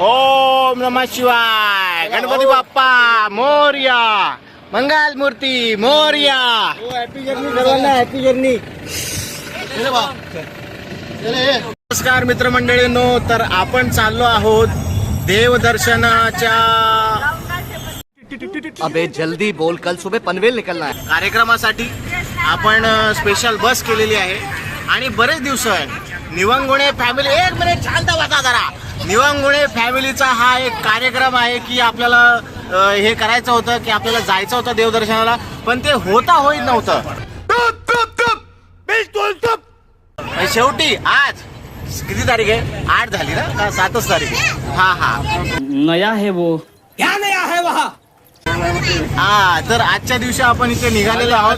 ओम नमः शिवाय. गणपती बाप्पा मोर्या. मंगल मूर्ती मोर्या. हॅपी जर्नी सर्वांना हॅपी जर्नी नमस्कार मित्रमंडळींनो तर आपण चाललो आहोत देवदर्शनाच्या अबे जल्दी बोल. कल सुबह पनवेल निकलना है. कार्यक्रमासाठी आपण स्पेशल बस केलेली आहे. आणि बरेच दिवस निवंगुणे फॅमिली एक मिनिट शांत बसा जरा. निवंगुणे फॅमिलीचा हा एक कार्यक्रम आहे की आपल्याला हे करायचं होतं की आपल्याला जायचं होतं देवदर्शनाला पण ते होता होईत नव्हतं. शेवटी आज किती तारीख आहे? आठ झाली ना? सातच तारीख आहे? हा हा. नया है वो। हा तर आजच्या दिवशी आपण इथे निघालेलो आहोत.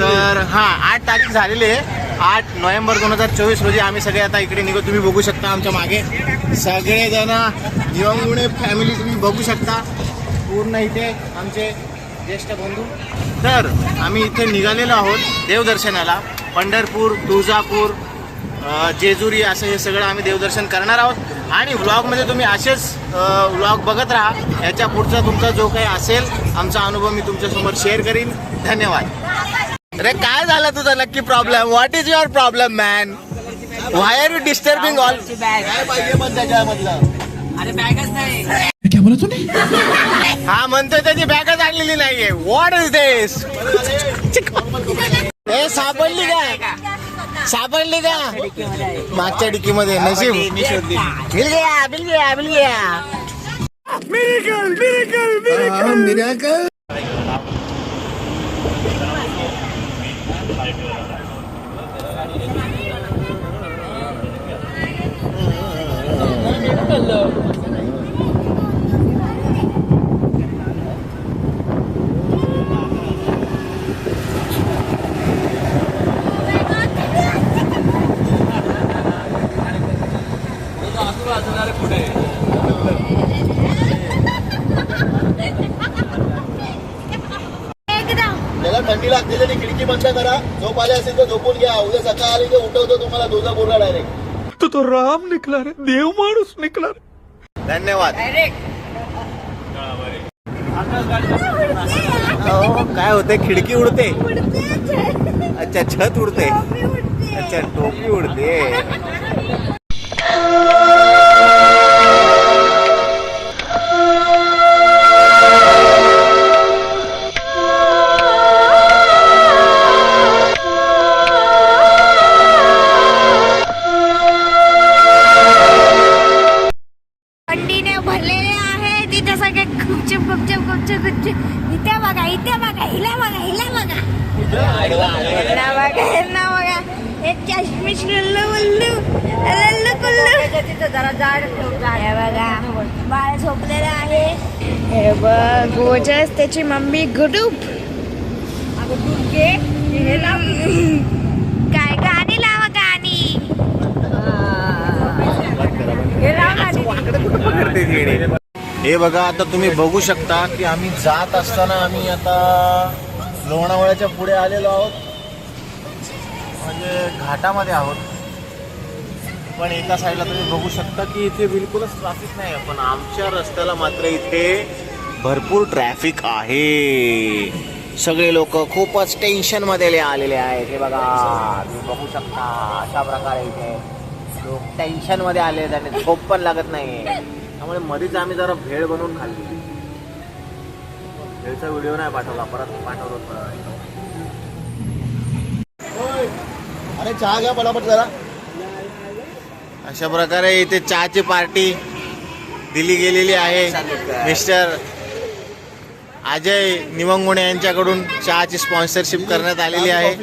तर हा आठ तारीख झालेली आहे. आठ नोव्हेंबर दोन हजार चोवीस रोजी आम्ही सगळे आता इकडे निघतो तुम्ही बघू शकता आमच्या मागे. सगळेजण निवंगुणे फॅमिली तुम्ही बघू शकता. पूर्ण इथे आमचे ज्येष्ठ बंधू. तर आम्ही इथे निघालेलो आहोत देवदर्शनाला. पंढरपूर तुळजापूर जेजुरी असं हे सगळं आम्ही देवदर्शन करणार आहोत. आणि व्लॉगमध्ये तुम्ही असेच व्लॉग बघत राहा. याच्या पुढचा तुमचा जो काही असेल आमचा अनुभव मी तुमच्यासमोर शेअर करीन. धन्यवाद. अरे काय झालं तुझा? नक्की problem what is your problem man why are you disturbing all काय हा म्हणतोय त्याची बॅगच आणलेली नाहीये. व्हॉट इज दिस हे सापडली का सापडली का मागच्या डिकीमध्ये नशीब मिल गया मिल गया मिल गया त्याला थंडी लागते खिडकी बंद करा. झोप आले असेल तर झोपून घ्या. उद्या सकाळ आली तर उठवतो तुम्हाला दोजा बोलला डायरेक्ट तू तो राम निकला रे. देव माणूस निकला रे. धन्यवाद. हो काय होते खिडकी उडते. अच्छा छत उडते. अच्छा टोपी उडते. त्याची मम्मी गुडूप. हे काय गाणी लावा गाणी. हे लाव गाणी. हे बघा आता तुम्ही बघू शकता की आम्ही जात असताना आम्ही आता लोणावळ्याच्या पुढे आलेलो आहोत. म्हणजे घाटामध्ये आहोत. पण एका साईडला तुम्ही बघू शकता की इथे बिलकुलच ट्रॅफिक नाही आहे पण आमच्या रस्त्याला मात्र इथे भरपूर ट्रॅफिक आहे. सगळे लोक खूपच टेन्शनमध्ये आलेले आहेत. हे बघा तुम्ही बघू शकता अशा प्रकारे इथे लोक टेन्शनमध्ये आले आहेत आणि झोप पण लागत नाही त्यामुळे मध्येच आम्ही जरा भेळ बनवून खाल्ली. भेळचा व्हिडिओ नाही पाठवला परत परत. अरे चहा घ्या पटापट जरा. अशा प्रकारे इथे चहाची पार्टी दिली गेलेली आहे. मिस्टर अजय निवंगुणे यांच्याकडून चहाची स्पॉन्सरशिप करण्यात आलेली आहे.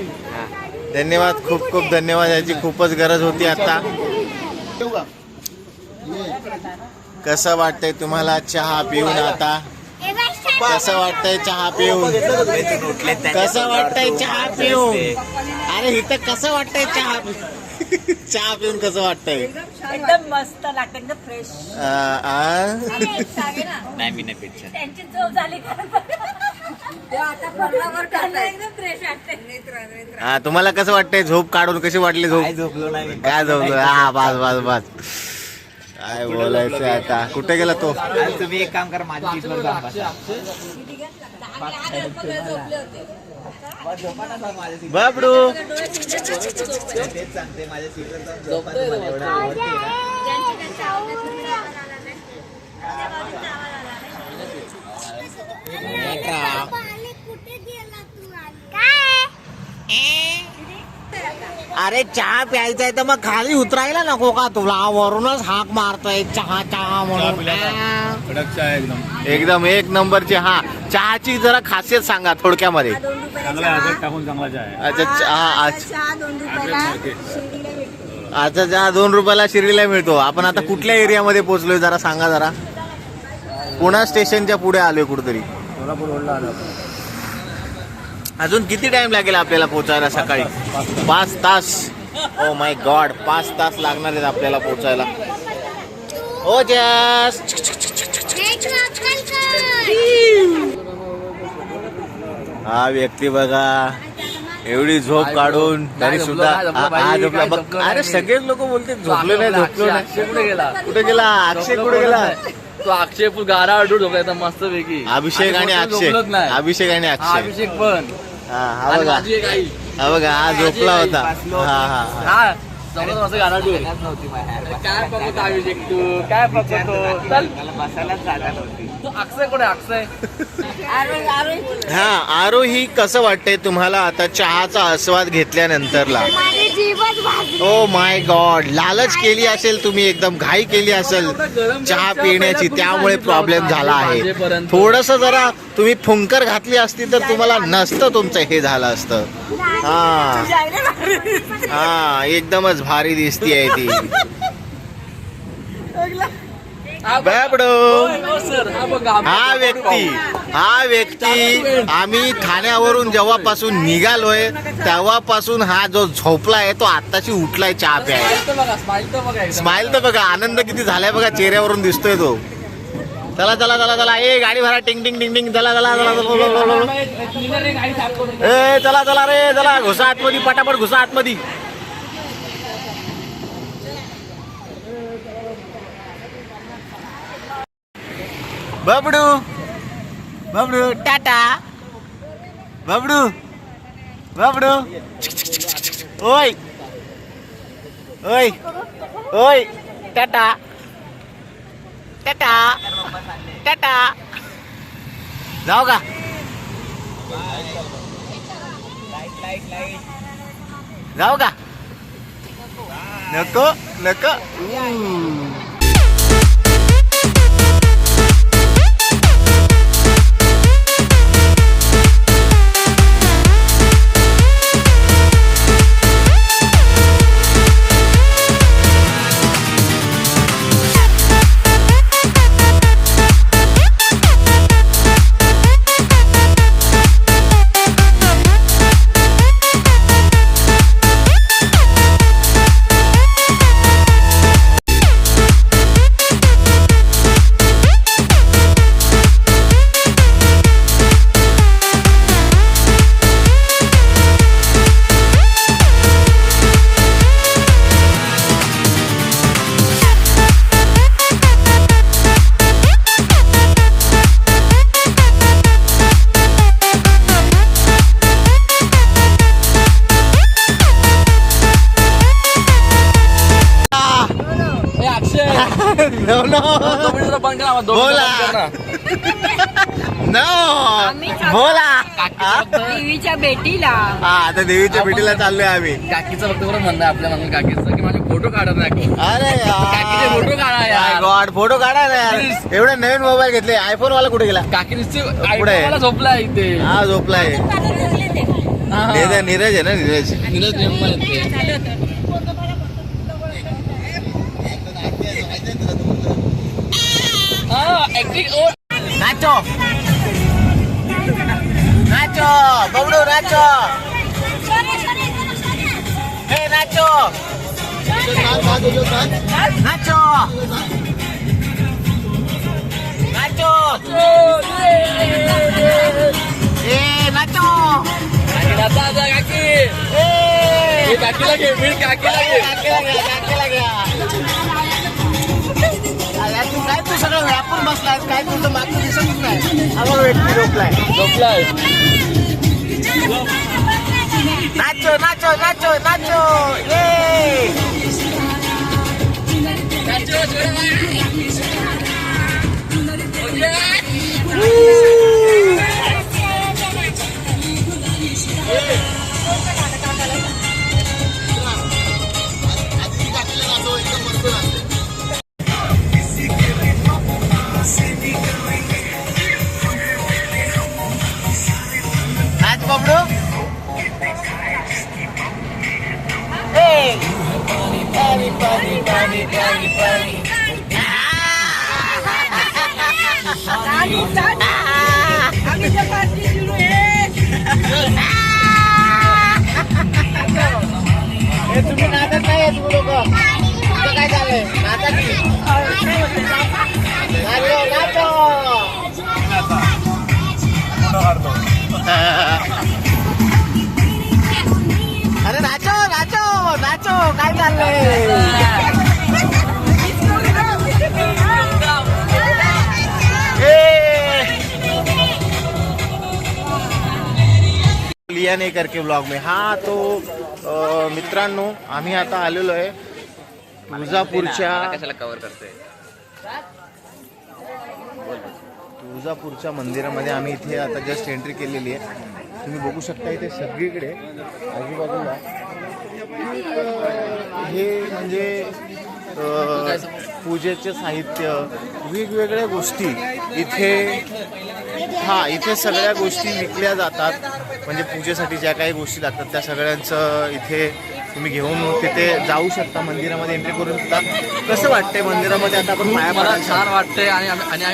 धन्यवाद खूप खूप धन्यवाद. याची खूपच गरज होती आता. कसं वाटतंय तुम्हाला चहा पिऊन आता? कसं वाटतंय चहा पिऊन? कसं वाटतंय चहा पिऊन? अरे इथं कसं वाटतंय चहा पिऊन चहा पिऊन कसं वाटतंय? एकदम मस्त लागतं एकदम फ्रेश आ, आ? त्यांची चव झाली हा तुम्हाला कसं वाटतंय झोप काढून कशी वाटली झोप? झोपलो नाही. काय झोपलो? हा बस बस बस. काय बोलायचं आता? कुठे गेला तो? तुम्ही एक काम करा माझ्या सीटवर जा बसा. बाबडू. तेच सांगते माझ्या सीटवर जाऊन झोपा तुम्हाला एवढं आवडते ना. कुठे गेला तू काय? अरे चहा प्यायचा आहे तर मग खाली उतरायला नको का तुला? वरूनच हाक मारतोय चहा चहा म्हणून. कडक चहा एकदम. एकदम एक नंबरची हा. चहाची जरा खासियत सांगा थोडक्यामध्ये. चांगला आदर टाकून चांगला चहा आहे. अच्छा चहा अच्छा. चहा दोन रुपयाला शिर्डीला भेटतो चहा दोन रुपयाला शिर्डीला मिळतो. आपण आता कुठल्या एरियामध्ये पोहोचलोय जरा सांगा जरा. पुणा स्टेशनच्या पुढे आलोय कुठेतरी. सोलापूर रोडला आलो आपण. अजून किती टाइम लागेल आपल्याला पोहोचायला सकाळी? पाच तास. ओ माय गॉड पाच तास लागणार आहेत आपल्याला पोहोचायला ओ जस अक्कल कर. हा व्यक्ती बघा. एवढी झोप काढून तरी सुद्धा हा झोपला. बघ अरे सगळेच लोक बोलते झोपले नाही झोपलो नाही. कुठे गेला? कुठे गेला? अक्षय कुठे गेला? तो अक्षय गारा अडून झोपला मस्त पैकी अभिषेक आणि अक्षय अभिषेक आणि अक्षय अभिषेक पण. हा बघा. हा हा झोपला होता. हा हा हा. काय बघतो काय बघतो? चल. बसायलाच जागा नव्हती. अक्षय कुठे अक्षय हा आरोही कसं वाटतंय तुम्हाला आता चहाचा आस्वाद घेतल्यानंतरला? ओ माय गॉड लालच केली असेल तुम्ही एकदम घाई केली असेल चहा पिण्याची त्यामुळे प्रॉब्लेम झाला आहे. थोडस जरा तुम्ही फुंकर घातली असती तर तुम्हाला नसतं तुमचं हे झालं असतं. हा. हा एकदमच भारी दिसती आहे ती हा हा व्यक्ती हा व्यक्ती आम्ही ठाण्यावरून जेव्हापासून निघालोय तेव्हापासून हा जो झोपलाय तो आत्ताशी उठलाय चहा एकदम. स्माइल तर बघा आनंद किती झालाय बघा चेहऱ्यावरून दिसतोय तो चला चला चला चला ए गाडी भरा टिंग टिंग टिंग टिंग चला चला चला. ए चला चला रे चला घुसा आतमध्ये पटापट घुसा आतमध्ये बबडू बबडू टाटा बबडू बबडू ओय ओय ओय टाटा टाटा टाटा जाऊ का जाऊ का नको नको हा आता देवीच्या भेटीला चाललोय आम्ही. काकीचं फक्त बरं म्हणणं आपल्या म्हणून काकीचं की माझे फोटो काढत नाही अरे काकीचे फोटो काढा यार. गॉड फोटो काढा ना यार. एवढे नवीन मोबाईल घेतले. आयफोन वाला कुठे गेला? काकी नुसती पुढे आहे. मला झोपला इथे. हा झोपलाय. हा, हा. ते तर नीरज आहे ना नीरज. नीरज निर्मल येते. हा, acting- ओ, नाचो. नाचो. बबडू नाचो. हे नाचो. नाचो. नाचो. नाचो. आता आता काकी ए! हे काकीला घे मी काकीला घे. काकीला घ्या, काकीला घ्या. अरे तू काय तू सगळं व्यापून बसलाय? काय तुझं मागचं दिसतच नाही. बघ व्यक्ती झोपलाय नाचो नाचो नाचो नाचो ये नाच पाणी पाणी पाणी पाणी हे तुम्ही नाचत नाही आहेत लोक तुमचं काय चाललंय नाचा की नाचो नाचो अरे नाचो नाचो नाचो काय चाललंय लिया नाही करके ब्लॉग में. हा तो मित्रांनो आम्ही आता आलेलो आहे तुळजापूरच्या कव्हर करतोय? तुळजापूरच्या मंदिरामध्ये आम्ही इथे आता जस्ट एंट्री केलेली आहे. तुम्ही बघू शकता इथे सगळीकडे आजूबाजूला हे म्हणजे पूजेचे साहित्य वेगवेगळ्या गोष्टी इथे हां इथे सगळ्या गोष्टी विकल्या जातात. म्हणजे पूजेसाठी ज्या काही गोष्टी लागतात त्या सगळ्यांचं इथे तुम्ही घेऊन तिथे जाऊ शकता मंदिरामध्ये एंट्री करू शकता कसं वाटतंय मंदिरामध्ये आता आपण पाया मला पडायला छान वाटतंय आणि आम्ही- आणि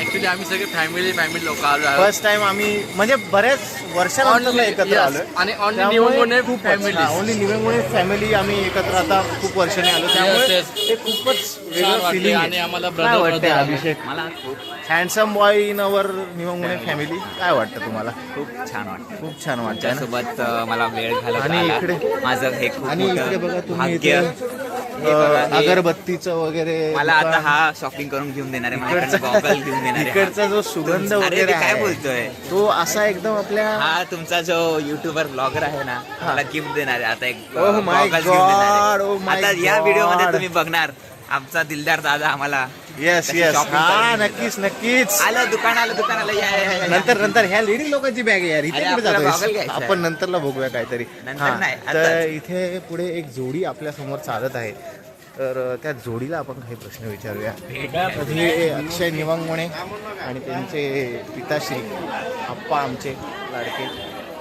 ऍक्च्युली आम्ही सगळे फॅमिली फॅमिली लोक आलो आहोत. फर्स्ट टाइम आम्ही म्हणजे बऱ्याच वर्षानंतर Only- एकत्र yes. आलोय आणि only निवंगुणे families. हा, only निवंगुणे फॅमिली आम्ही एकत्र आता खूप वर्षाने आलो त्यामुळे yes. ते खूपच छान वेगळं वाटतंय फिलिंग आणि आम्हाला brother- वाटतंय brother अभिषेक मला खूप handsome boy in our Nivangune family काय वाटतं तुम्हाला खूप छान वाटतं खूप छान वाटतं ना? त्यासोबत अं, मला वेळ घालवता आणि आला. इकडे- माझं हे खूप आणि इकडे बघा तुम्ही भाग्य इथे बघा, अ, हे- अगरबत्तीचं वगैरे मला आता. हा शॉपिंग करून घेऊन देणार आहे गॉगल घेऊन देणार इकडचा जो सुगंध वगैरे काय बोलतोय तो असा एकदम आपल्या हा तुमचा जो युट्यूबर ब्लॉगर आहे ना मला गिफ्ट देणार आहे आता एक Oh घेऊन देणार आहे. oh आता या व्हिडिओमध्ये. तुम्ही बघणार आमचा दिलदार दादा आम्हाला येस येस हा. नक्कीच नक्कीच. आलं दुकान आलं दुकान आलं या, या, या, या. नंतर नंतर ह्या लेडी लोकांची बॅग आहे यार. इथे अरे, कुठे आपल्याला जातोय goggle घ्यायचा आहे. आपण नंतरला बघूया काहीतरी. नंतर हा, नाही, तर आताच. इथे पुढे एक जोडी आपल्यासमोर चालत आहे. तर अ, त्या जोडीला आपण काही प्रश्न विचारूया. तर हे अक्षय निवांगणे आणि त्यांचे पिताश्री आप्पा आमचे लाडके.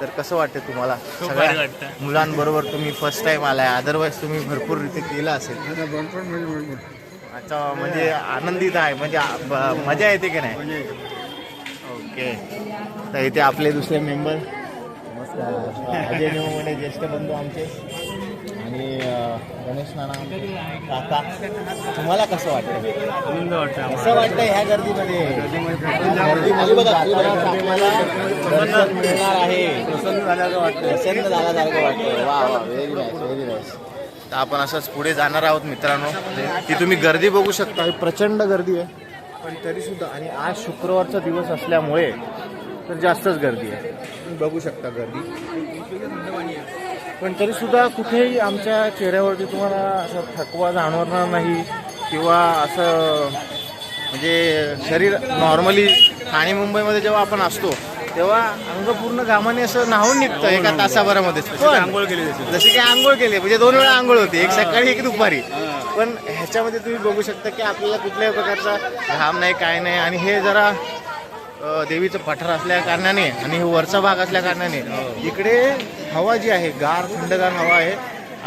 तर कसं वाटतं तुम्हाला? सगळ्या मुलांबरोबर तुम्ही फर्स्ट टाइम आलाय. अदरवाईज तुम्ही भरपूर रीती केलं असेल. अच्छा म्हणजे आनंदित आहे म्हणजे ब- मजा येते की नाही? ओके. तर इथे आपले दुसरे मेंबर. अजय निवमणे ज्येष्ठ बंधू आमचे. आणि अं, गणेश नाना आमचे. काका तुम्हाला कसं वाटतं कसं वाटतं ह्या गर्दीमध्ये? गर्दीमध्ये बघा खरंच आपल्याला दर्शन मिळणार आहे प्रसन्न झाल्याचं वाटतं प्रसन्न झाल्यासारखं वाटतं वा वा व्हेरी नाईस व्हेरी नाईस तर आपण असंच पुढे जाणार आहोत मित्रांनो. म्हणजे की तुम्ही गर्दी बघू शकता. ही प्रचंड गर्दी आहे. पण तरी सुद्धा आणि आज शुक्रवारचा दिवस असल्यामुळे तर जास्तच गर्दी आहे. तुम्ही बघू शकता गर्दी. पण तरी सुद्धा कुठेही आमच्या चेहऱ्यावरती तुम्हाला असं थकवा जाणवणार नाही किंवा असं म्हणजे शरीर नॉर्मली ठाणे मुंबईमध्ये जेव्हा आपण असतो तेव्हा अंग पूर्ण घामाने असं नाहून निघतं एका तासाभरामध्ये. आंघोळ केली जशी की आंघोळ केली म्हणजे दोन वेळा आंघोळ होती एक सकाळी एक दुपारी. पण ह्याच्यामध्ये तुम्ही बघू शकता की आपल्याला कुठल्याही प्रकारचा घाम नाही काय नाही आणि हे जरा देवीचं पठार असल्या कारणाने आणि हे वरचा भाग असल्या कारणाने इकडे हवा जी आहे गार थंडगार हवा आहे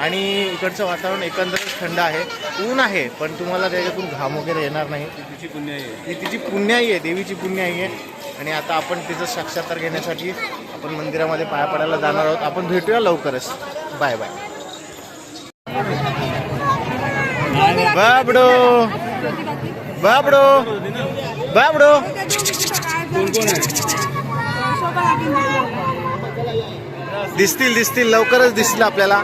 आणि इकडचं वातावरण एकंदरच थंड आहे. ऊन आहे पण तुम्हाला त्याच्यातून घाम वगैरे येणार नाही. तिची पुण्याई आहे. तिची पुण्याई आहे देवीची पुण्याई आहे. आणि आता आपण तिचं साक्षात्कार घेण्यासाठी आपण मंदिरामध्ये पाया पडायला जाणार आहोत. आपण भेटूया लवकरच. Bye bye. बाबडो. बाबडो. बाबडो. दिसतील दिसतील. लवकरच दिसतील आपल्याला.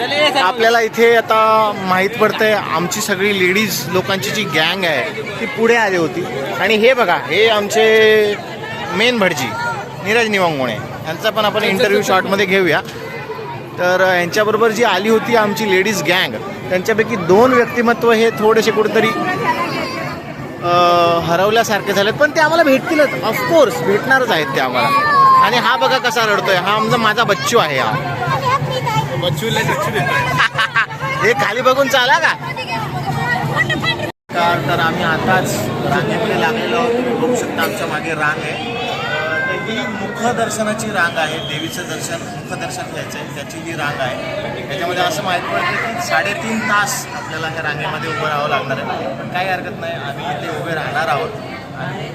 आपल्याला इथे आता माहीत पडतंय आमची सगळी लेडीज लोकांची जी गँग आहे ती पुढे आली होती. आणि हे बघा हे आमचे मेन भटजी नीरज निवांगोणे. यांचा पण आपण इंटरव्ह्यू शॉर्टमध्ये घेऊया. तर यांच्याबरोबर जी आली होती आमची लेडीज गँग त्यांच्यापैकी दोन व्यक्तिमत्व हे थोडेसे कुठेतरी हरवल्यासारखे झालेत. पण ते आम्हाला भेटतीलच. ऑफकोर्स भेटणारच आहेत ते आम्हाला. आणि हा बघा कसा रडतोय. हा आमचा माझा बच्चू आहे हा. बच्चूला हे खाली बघून चाला का? तर तर आम्ही आताच रांगेमध्ये लागलेलो आहोत. तुम्ही बघू शकता आमच्या मागे रांग आहे. ही मुखदर्शनाची रांग आहे. देवीचं दर्शन मुखदर्शन घ्यायचं आहे. त्याची जी रांग आहे. त्याच्यामध्ये असं माहीत पडतं की साडेतीन तास आपल्याला ह्या रांगेमध्ये उभं राहावं लागणार आहे. पण काही हरकत नाही. आम्ही इथे उभे राहणार आहोत. आणि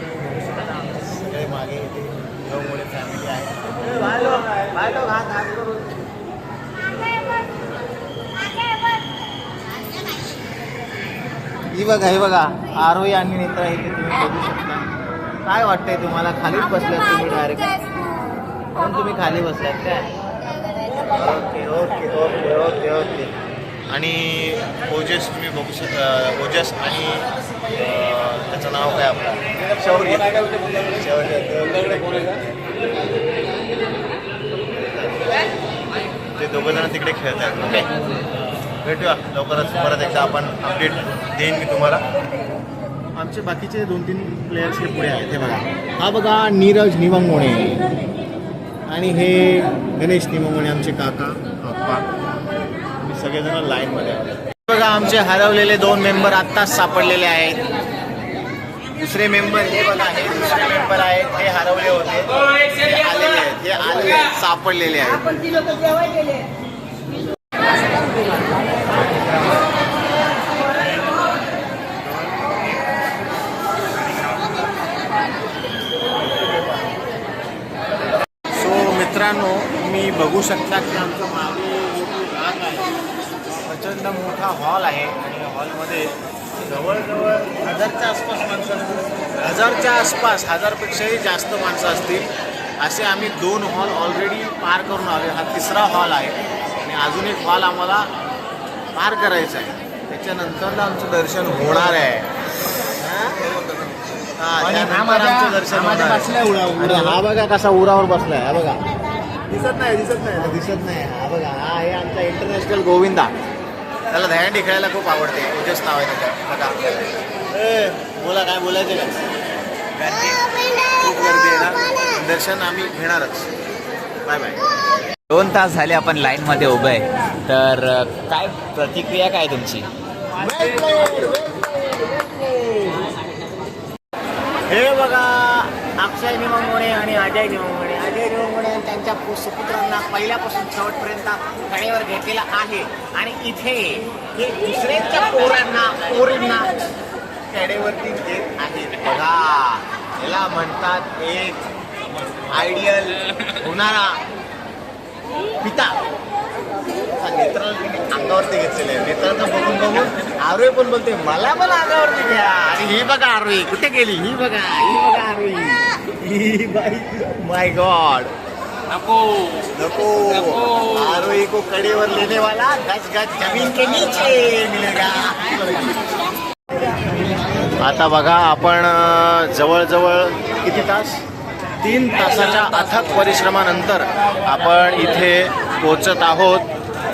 सगळे मागे इथे फॅमिली आहे बाय लोक आहे, बाय लोक, हात हात करून. ही बघा हे बघा. आरोही आणि नेत्रा इथे तुम्ही बघू शकता. काय वाटतंय तुम्हाला? खालीच बसल्यात तुम्ही डायरेक्ट पण तुम्ही खाली बसलात काय? Okay okay okay okay okay. आणि ओजस तुम्ही बघू शकता ओजस आणि त्याचं नाव काय आपलं? शौर्य. शौर्य. ते दोघं जण तिकडे खेळत आहेत ओके. भेटूया. लवकरच परत एकदा आपण अपडेट देईन मी तुम्हाला. आमचे बाकीचे दोन तीन प्लेयर्स हे पुढे आहेत. हे बघा. हा बघा नीरज निवंगोणे आणि हे गणेश निवंगोणे आमचे काका. अप्पा आम्ही सगळेजण लाईनमध्ये आहोत बघा आमचे हरवलेले दोन मेंबर आत्ताच सापडलेले आहेत. दुसरे मेंबर हे बघा हे दुसरे मेंबर आहेत. हे हरवले होते. हे आलेले आहेत. हे आलेले सापडलेले आहेत. शकता की आमच्या मागे राग आहे. प्रचंड मोठा हॉल आहे आणि या हॉलमध्ये जवळजवळ हजारच्या आसपास माणसं हजारच्या आसपास हजारपेक्षाही जास्त माणसं असतील. असे आम्ही दोन हॉल ऑलरेडी पार करून आलो हा तिसरा हॉल आहे. आणि अजून एक हॉल आम्हाला पार करायचा आहे. त्याच्यानंतर आमचं दर्शन होणार आहे. हा, त्यानंतर आमचं दर्शन होणार आहे. हा बघा कसा उरावर बसलाय. हा बघा. दिसत नाही दिसत नाही. दिसत नाही. हा बघा हा आहे आमचा इंटरनॅशनल गोविंदा. त्याला दहीहंडी खेळायला खूप आवडते. उद्याच नाव आहे त्याचं. बघा ए, बोला काय बोलायचं काय गर्दी. खूप गर्दी आहे ना. दर्शन आम्ही घेणारच. Bye bye. दोन तास झाले आपण लाईन मध्ये उभे आहे. तर काय प्रतिक्रिया काय तुमची? हे बघा अक्षय निमंगोणे आणि अजय निमंगोणे अजय त्यांच्या सुपुत्रांना पहिल्यापासून शेवटपर्यंत कडेवर घेतलेला आहे. आणि इथे हे दुसऱ्यांच्या पोरांना पोरींना कडेवरती घेत आहेत. बघा याला म्हणतात एक आयडियल होणारा पिता. नेत्राला अंगावरती घेतलेले आहे. नेत्राचं बघून बघून आरोही पण बोलते मला पण अंगावरती घ्या. आणि ही बघा आरोही कुठे गेली? ही बघा ही बघा आरोही. ही बाई माय गॉड नको। नको। आरोही को कडेवर लेने वाला गज गज जमीन के नीचे मिलेगा आता बघा आपण जवळजवळ किती तास? तीन तासाच्या अथक परिश्रमानंतर आपण इथे पोचत आहोत.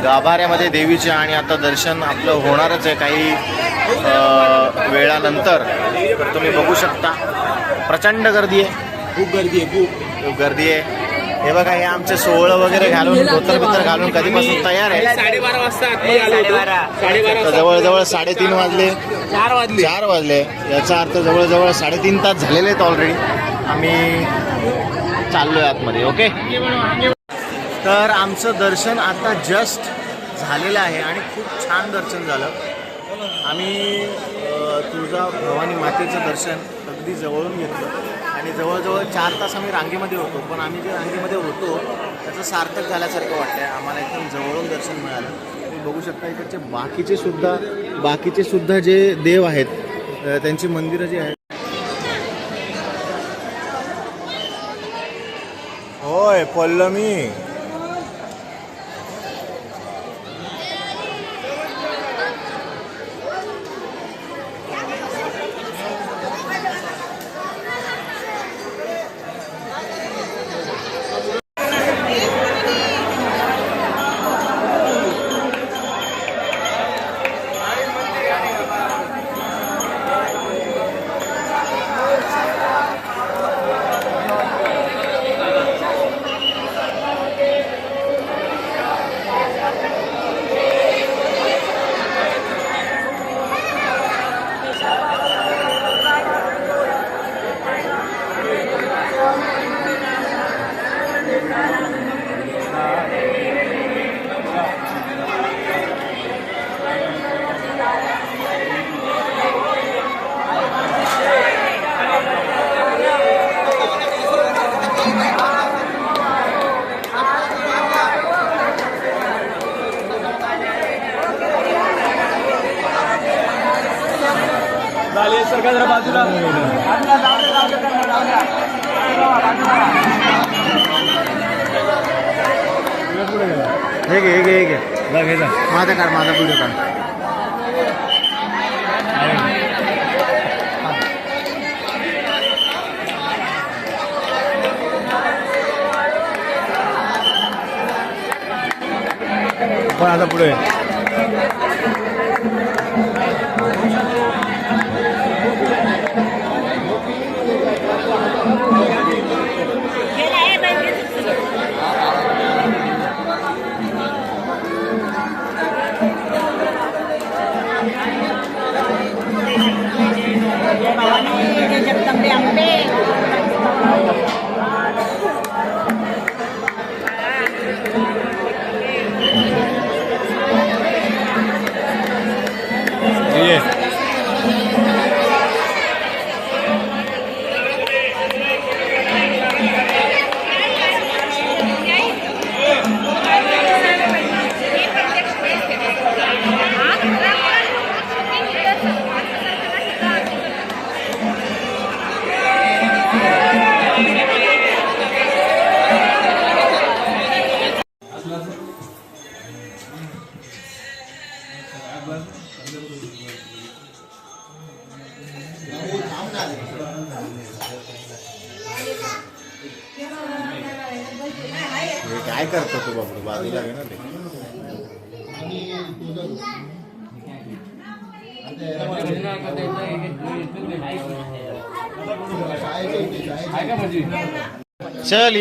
गाभाऱ्यामध्ये देवीचे आणि आता दर्शन आपलं होणारच आहे काही वेळानंतर. तर तुम्ही बघू शकता प्रचंड गर्दी आहे. खूप गर्दी आहे खूप. खूप गर्दी आहे. हे बघा हे आमचे सोहळं वगैरे घालून धोतर बितर घालून कधीपासून तयार आहे? साडेबारा वाजता जवळजवळ साडेतीन वाजले. चार वाजले. चार वाजले. याचा अर्थ जवळजवळ साडेतीन तास झालेले आहेत ऑलरेडी आम्ही चाललोय आतमध्ये ओके तर आमचं दर्शन आता जस्ट झालेलं आहे आणि खूप छान दर्शन झालं. आम्ही तुळजा भवानी मातेचं दर्शन अगदी जवळून घेतलं. आणि जवळजवळ चार तास आम्ही रांगेमध्ये होतो. पण आम्ही जे रांगेमध्ये होतो त्याचं सार्थक झाल्यासारखं वाटतंय. आम्हाला एकदम जवळून दर्शन मिळालं. तुम्ही बघू शकता इकडचे बाकीचे सुद्धा बाकीचे सुद्धा जे देव आहेत त्यांची मंदिरं जी आहेत. होय पल्लमी हे घे हे घे माझा काढ माझा व्हिडिओ काढ. पण आता पुढे. 两倍。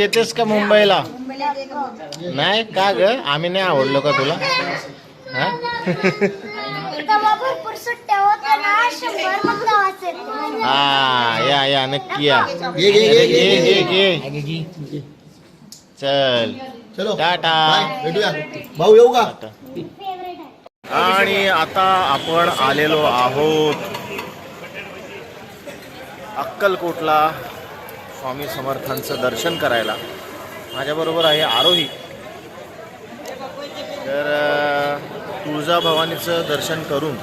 येतेस का मुंबईला? नाही का ग? आम्ही नाही आवडलो का तुला? हा? तेव्हा भरपूर सुट्ट्या होत्या ना शंभर मग गावाचे हा या या नक्की या. घे, घे, घे, घे, घे घे घे चल. चलो. टाटा. बाय, भेटूया. भाऊ येऊ का? आणि आता आपण आलेलो आहोत अक्कलकोटला. स्वामी समर्थांचं दर्शन करायला. माझ्याबरोबर आहे आरोही. तर तुळजाभवानीचं दर्शन करून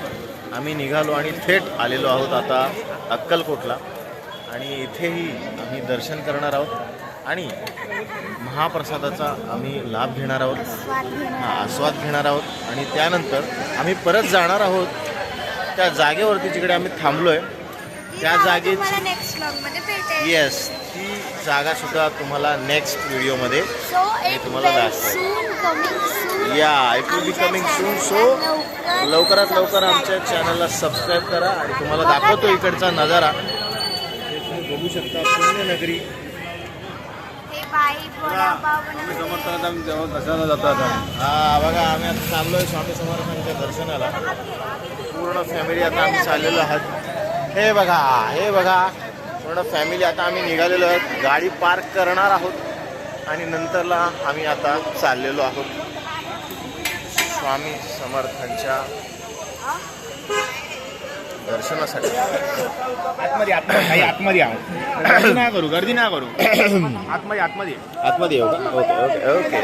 आम्ही निघालो आणि थेट आलेलो आहोत आता अक्कलकोटला. आणि इथेही आम्ही दर्शन करणार आहोत. आणि महाप्रसादाचा आम्ही लाभ घेणार आहोत. हा आस्वाद घेणार आहोत. आणि त्यानंतर आम्ही परत जाणार आहोत. त्या जागेवरती जिकडे आम्ही थांबलोय त्या जागेची येस ती जागा सुद्धा तुम्हाला नेक्स्ट व्हिडिओमध्ये मी तुम्हाला सून या it will be coming soon so लवकरात लवकर आमच्या चॅनलला सबस्क्राईब करा आणि तुम्हाला दाखवतो इकडचा नजारा. हे तुम्ही बघू शकता पुण्यनगरी हे बाई वडापाव बनवते. हा बघा आम्ही आता चाललोय स्वामी समर्थांच्या दर्शनाला. पूर्ण फॅमिली आता आम्ही चाललेलो आहोत. हे बघा हे बघा. पूर्ण फॅमिली आता आम्ही निघालेलो आहोत. गाडी पार्क करणार आहोत. आणि नंतरला आम्ही आता चाललेलो आहोत. स्वामी समर्थांच्या दर्शनासाठी. आतमध्ये आतमध्ये आतमध्ये गर्दी नाही करू गर्दी नाही करू. आतमध्ये आतमध्ये. Okay okay okay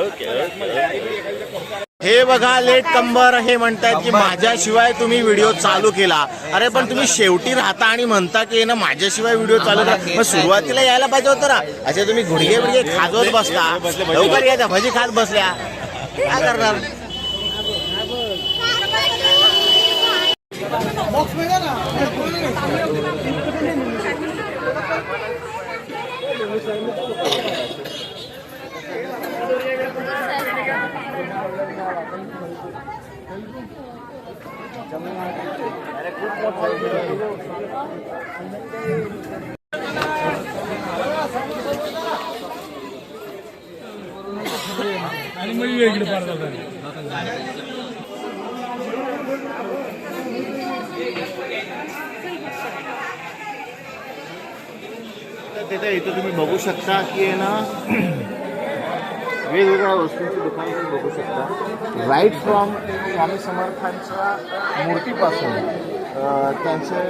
okay okay. हे बघा लेट कंबर हे म्हणतायत की माझ्याशिवाय तुम्ही व्हिडिओ चालू केला. अरे पण तुम्ही शेवटी राहता आणि म्हणता की ना माझ्याशिवाय व्हिडिओ चालू करा. मग सुरुवातीला यायला पाहिजे होतं ना. असे तुम्ही गुडघे बिडघे खाजवत बसता. लवकर यायचा भजी खात बसल्या. काय करणार? तर तिथे इथं तुम्ही बघू शकता की आहे ना वेगवेगळ्या वस्तूंची दुकान तुम्ही बघू शकता. राईट फ्रॉम स्वामी समर्थांच्या मूर्तीपासून. त्यांचे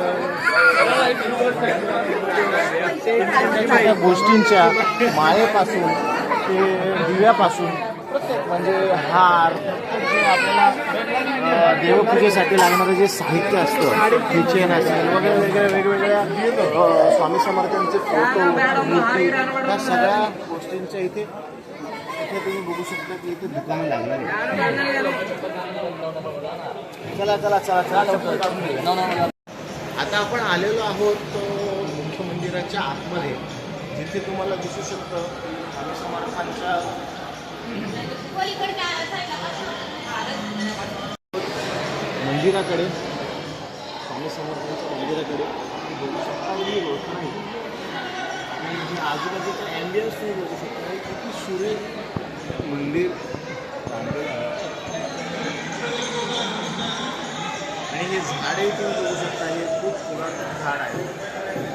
त्या गोष्टींच्या मायेपासून ते दिव्यापासून म्हणजे हार आपल्याला देवपूजेसाठी लागणारं जे साहित्य असतं किचन असेल वगैरे वगैरे वेगवेगळ्या स्वामी समर्थांचे फोटो मूर्ती या सगळ्या गोष्टींच्या इथे इथे तुम्ही बघू शकता की इथे दुकानं लागणार आहे चला चला चला चला आता आपण आलेलो आहोत मुख्य मंदिराच्या आतमध्ये जिथे तुम्हाला दिसू शकतं स्वामी समर्थांच्या मंदिराकडे स्वामी समर्थांच्या मंदिराकडे तुम्ही बघू शकता. मी होत नाही. आणि जी आजूबाजूचा ॲम्बियन्स तुम्ही बघू शकता किती सुरेख मंदिर आणि हे झाडे तुम्ही बघू शकता हे खूप पुरातन झाड आहे.